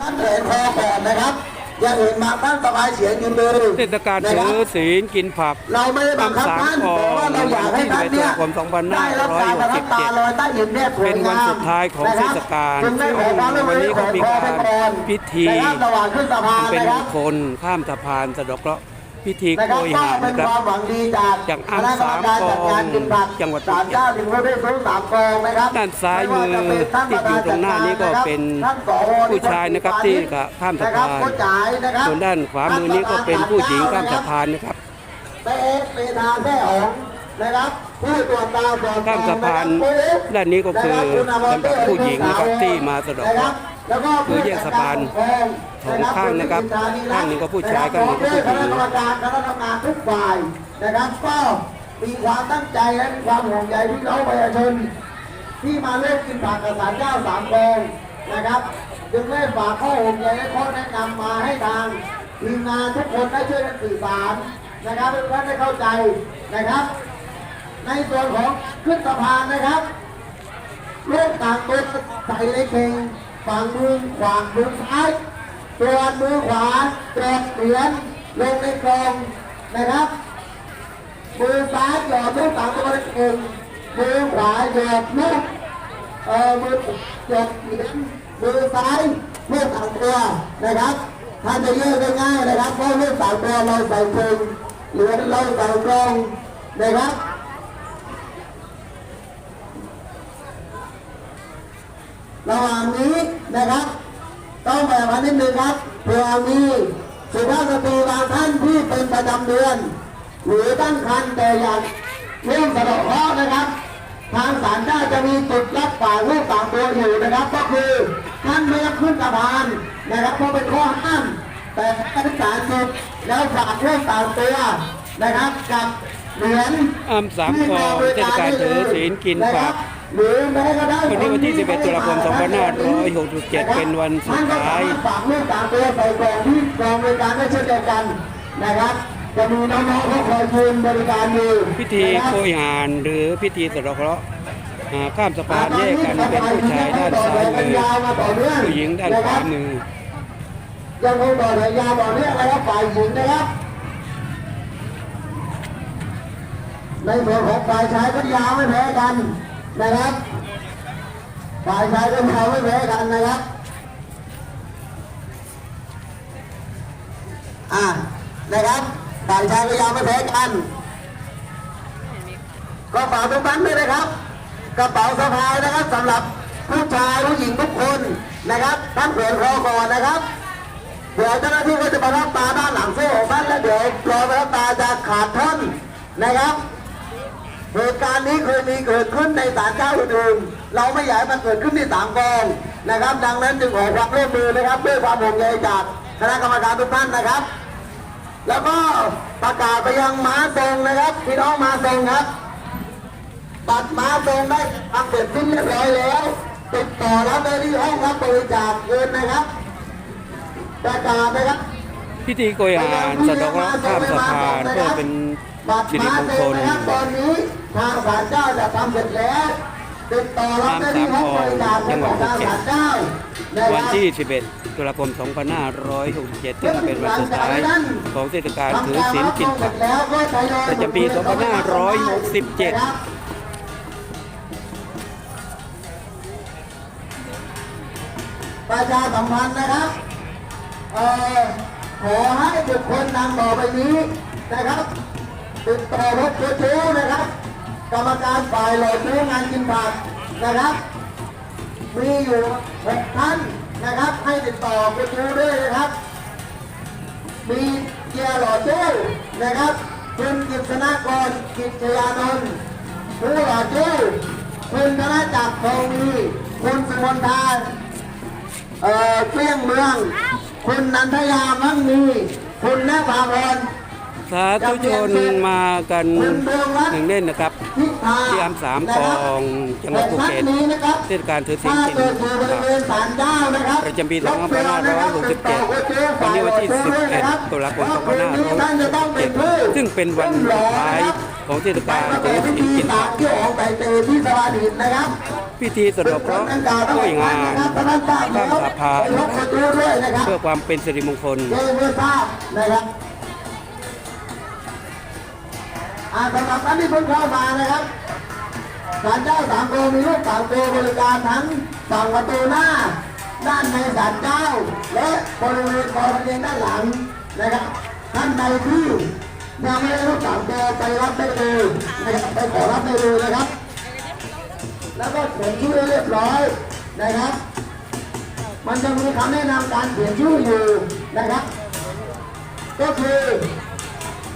ท่านเหรียญคอก่อนนะครับ อย่างอื่นมาตั้งสบายเสียงยืนดูเทศกาลนะถืครับอศีลกินผักเราไม่ได้บังคับท่านทำสามแต่ว่าเราอยากให้ท่านเนี่ยวันที่11ตุลาคมได้รับการประทับตาลอยใต้หินเนี่ยสวยเป็นวันงามสุดท้ายของเทศกาลจึงได้ขอความร่วมมืวันอนี้ขก็อมีขอไปการก่อนพิธีนะครับระหว่างขึ้นสะพานเป็นนะคมรับงคลข้ามสะพานสะเดอกเคราะห์ พิธีนะโกครับยก็หาเป็นนะครับความหวังดีจากจากคอ้างณะกรรมการจัดงานกินผักจังหวัดศาลเจ้าถึงพระได้สูงสามกองนะครับด้านซ้ายมือที่อยู่ตรงหน้านี้ก็เป็นท่านสวผู้ชายนะครับที่ข้ามสะพานนะครับผู้จ่ายนะครับส่วนด้านขวามือนี้ก็เป็นผู้หญิงข้ามสะพานนะครับแม่เอกเมธาแม่อ๋องนะครับผู้ตรวจตาสอนข้ามสะพานด้านนี้ก็คือสำหรับผู้หญิงนะครับที่มาสะเดอกเคราะห์แล้วก็คือแยกสะพานส องข้างนะครับข้างหนึ่งก็ผู้ชายข้างหนึ่งก็ผู้หญิงคณะกรรมการคณะทำงานทุกฝ่ายนะครับก็มีความตั้งใจและมีความห่วงใยพี่น้องประชาชนที่มาเล่นกินผักกับสารเจ้าสามกองนะครับ จึงได้ฝากข้อห่วงใยและข้อแนะนำมาให้ทางทีมงานทุกคนได้ช่วยกันสื่อสารนะครับให้ทุกท่านได้เข้าใจนะครับ ในส่วนของขึ้นสะพานนะครับลูกต่างตัวใส่ในเข่งฝั่งมือขวามือซ้าย ตัวมือขวาตรอกเหรียญลงในกล่องนะครับมือซ้ายหยอดลูกต่างตัวนเข่งมือขวาหยอดลูกเอ่อมือหยอดเหรียญมือซ้ายลูกต่างตัวนะครับท่านจะเยอะง่ายนะครับเพราะลูกต่างตัวเราใส่เข่งเหรียญเราใส่กองนะครับระหว่างนี้นะครับ ต้องแบ่งกันนิดนึงครับเผื่อมีสุภาพสตรีบางท่านที่เป็นประจำเดือน หรือตั้งครรภ์แต่อยากเรื่องสะเดาะเคราะห์นะครับ ทางศาลเจ้าจะมีจุดรับฝากลูกต่างตัวอยู่นะครับ ก็คือท่านไม่ต้องขึ้นสะพานนะครับเพราะเป็นข้อห้าม แต่ท่านศาลจุดแล้วฝากลูกต่างตัวนะครับกับเหรียญอ้ำสามกองเทศกาลถือศีลกินผัก หรือแม้กระทั่งวันนี้วันที่ 11 ตุลาคม 2567 เป็นวันสุดท้ายฝากลูกตามตัวใส่กล่องที่กองบริการได้เช่นเดียวกันนะครับจะมีน้องๆเขาคอยยืนบริการอยู่พิธีโกยหานหรือพิธีสะเดอกเคราะห์อ่าข้ามสะพานแยกกันเป็นผู้ชายด้านซ้ายมือผู้หญิงด้านขวามือยังคงต่อแถวยาวต่อเนื่องนะครับฝ่ายหญิงนะครับในส่วนของฝ่ายชายก็ยาวไม่แพ้กัน นะครับฝ่ายชายก็ยาไม่แพ้กันนะครับอ่านะครับฝ่ายชายก็ยาวไม่แพ้กันก็ฝากทุกท่านด้วยนะครับ กระเป๋าสะพายนะครับสำหรับผู้ชายผู้หญิงทุกคนนะครับท่านเผื่อคอก่อนนะครับเดี๋ยวเจ้าหน้าที่ก็จะปรับตาด้านหลังโซ่ของท่านแล้วเดี๋ยวรอรับตาจะขาดท่อนนะครับ เหตุการณ์นี้เคยมีเกิดขึ้นในศาลเจ้าอื่นๆเราไม่อยากให้มันเกิดขึ้นที่สามกองนะครับ ดังนั้นจึงขอความร่วมมือนะครับด้วยความห่วงใยจากคณะกรรมการทุกท่านนะครับ แล้วก็ประกาศไปยังม้าทรงนะครับพี่น้องม้าทรงครับบัตรม้าทรงได้ทำเสร็จสิ้นเรียบร้อยแล้วติดต่อรับได้ที่ห้องรับบริจาคเงินนะครับประกาศนะครับพิธีโกยหานสะเดอกเคราะห์ข้ามสะพานเพื่อเป็นบัตรสิริม้ามงทครงล นะครับตอนนี้ทางศาลเจ้าจะทำเสร็จแล้วติดต่อรับได้ที่ห้องบริจาคของทางศาลเจ้านะควันรับที่ 11 ตุลาคม 2567ซึ่งเป็นวันสุดท้ายของเทศกาลถือศีลกินผักแล้วก็ทยอยประจำปี 2567นะครับประชาสัมพันธ์นะครับเอ่อขอให้บุคคลดังต่อไปนี้นะครับติดต่อรถชูชูนะครับ กรรมการฝ่ายหล่อซื้องานกินผักนะครับ มีอยู่หกท่านนะครับ ให้ติดต่อไปดูด้วยนะครับ มีเกียร์หล่อตู้นะครับคุณกิษณากรกิจยานนท์ผู้หล่อตู้คุณธนจักรทองมีคุณสุมนทาเอ่อเปรี้ยงเมือง คุณนันทยามั่งมี คุณนภาพร สาธุชนมากันหนึ่งเล่นนะครับพิธาที่อำสามกองจังหวัดภูเก็ตแห่งนี้นะครับเทศกาลถือศีลถ้ากินเกิดอยู่บริเวณศาลเจ้านะครับประจำปี2567วันนี้วันที่ 11ตุลาคม2567ซึ่งเป็นวันสุดท้ายของเทศกาลถือศีลกินผักที่ออกไปเตะที่สวาดินนะครับพิธีสะเดอกเคราะห์กล้วยงานท่านทราบข้ามแล้วสะพานยกประตูด้วยนะครับเพื่อความเป็นสิริมงคล อ่าสำหรับท่านที่เพิ่งเข้ามานะครับศาลเจ้าสามโกมีลูกสามโกบริการทั้งฝั่งประตูหน้า ด้านในศาลเจ้า และบริเวณบริเวณด้านหลังนะครับท่านใดที่ยังไม่ได้ลูกสามโกไปรับได้เลยนะครับไปขอรับได้เลยนะครับ แล้วก็เขียนชื่อเรียบร้อยนะครับ มันจะมีคำแนะนำการเขียนชื่ออยู่นะครับ ก็คือ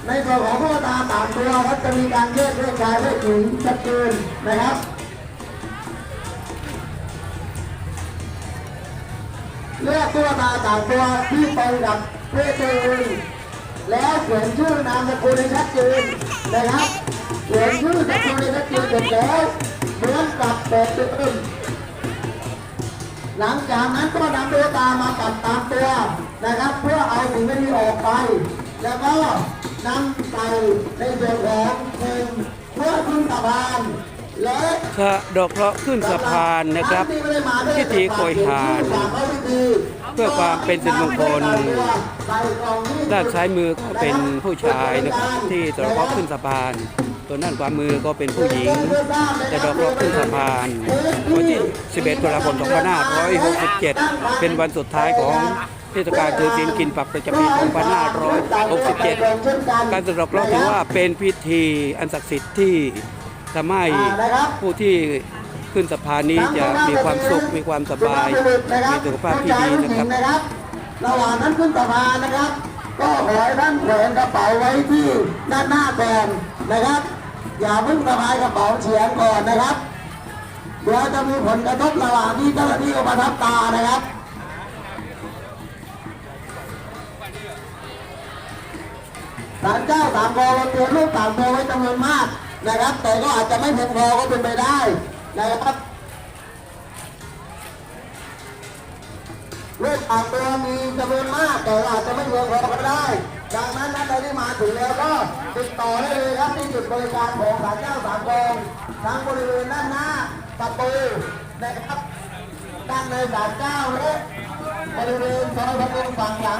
ในส่วนของผู้ตาตามตัวครับจะมีการแยกเพศชายเพศหญิงชัดเจนนะครับเลือกตัวตาตางตัวที่ตรงกับเพศตัวเองแล้วเขียนชื่อนามสกุลให้ชัดเจนนะครับเขียนชื่อสกุลให้ชัดเจนเสร็จแล้วเหมือนกับแบบเดิมหลังจากนั้นก็นำตัวตามาปัดตามตัวนะครับ เพื่อเอาสิ่งไม่ดีออกไป แล้วก็ นำใส่ในส่วนของเพลงเพื่อขึ้นสะพานและสะเดอกเคราะห์ขึ้นสะพานนะครับพิธีโกยหานเพื่อความเป็นสิริมงคลด้านซ้ายมือก็เป็นผู้ชายนะครับที่สะเดอกเคราะห์ขึ้นสะพานตัวด้านขวามือก็เป็นผู้หญิง แต่ดอกเคราะห์ขึ้นสะพานวันที่ 11 ตุลาคม 2567 เป็นวันสุดท้ายของ เทศกาลถือศีลกินปักประจำปี 2567 การสะเดอกเราถือว่าเป็นพิธีอันศักดิ์สิทธิ์ที่ทำให้ผู้ที่ขึ้นสะพานนี้จะมีความสุข มีความสบาย มีสุขภาพที่ดีนะครับระหว่างนั้นขึ้นสะพานนะครับ ก็ขอให้ท่านแขวนกระเป๋าไว้ที่ด้านหน้าก่อนนะครับ อย่าเพิ่งสะพายกระเป๋าเฉียงก่อนนะครับเดี๋ยวจะมีผลกระทบระหว่างที่เจ้าหน้าที่ก็มาทับตานะครับ ศาลเจ้าสามโกเราเตรียมรูปสามโกไว้จำนวนมากนะครับ แต่ก็อาจจะไม่เพียงพอก็เป็นไปได้นะครับรูปสามโกมีจำนวนมากแต่อาจจะไม่เพียงพอก็ได้ ดังนั้นท่านใดที่มาถึงแล้วก็ติดต่อได้เลยครับที่จุดบริการของศาลเจ้าสามโกทั้งบริเวณด้านหน้าประตูนะครับด้านในศาลเจ้าและบริเวณซอยพระพุทธฝั่งหลัง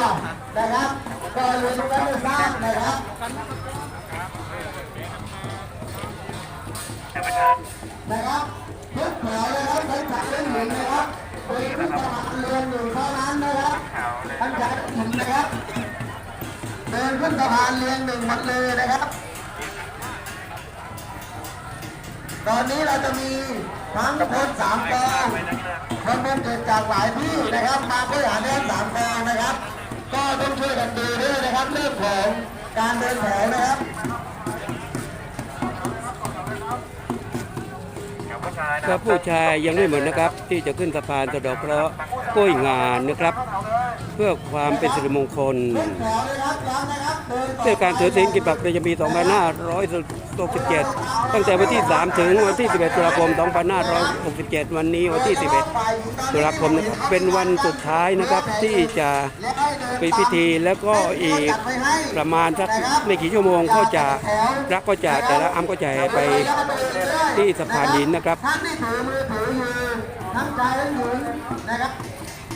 ฝั่งโรงครัวนะครับก็เรียนรู้ได้ทราบนะครับนะครับทุกแถวนะครับใช้จักรเล่นหนึ่งนะครับเป็นขึ้นประมาณเรือนหนึ่งเท่านั้นนะครับท่านใช้หนึ่งนะครับเดินขึ้นสะพานเรียงหนึ่งหมดเลยนะครับ ตอนนี้เราจะมีทั้งคนสามกองคนเป็นเกิดจากหลายที่นะครับ มาเพื่อหาเดินสามกองนะครับ ก็ต้องช่วยกันดูด้วยนะครับเรื่องของการเดินแถวนะครับถ้าผู้ชายยังไม่หมดนะครับ ที่จะขึ้นสะพานสะเดอกเคราะห์กล้วยงานนะครับ เพื่อความเป็นสิริมงคล ขึ้นแถวเลยครับย้ำนะครับเดินต่อเทศกาลถือศีลกินปักประจำปี2567 ตั้งแต่วันที่ 3 ถึงวันที่ 11 ตุลาคม 2567 วันนี้วันที่ 11 ตุลาคมนะครับเป็นวันสุดท้ายนะครับที่จะไปพิธีแล้วก็อีกประมาณสักไม่กี่ชั่วโมงก็จะระก็จะแต่ละอำก็จะไปที่สะพานหินนะครับท่านที่ถือมือถืออยู่ทั้งชายและหญิงนะครับ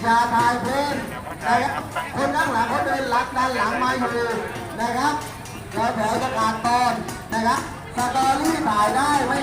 อย่าถ่ายเพลงนะครับคนข้างหลังเขาเดินหลักด้านหลังมาอยู่ นะครับแถวแถวจะขาดตอนนะครับสตอรี่ถ่ายได้ไม่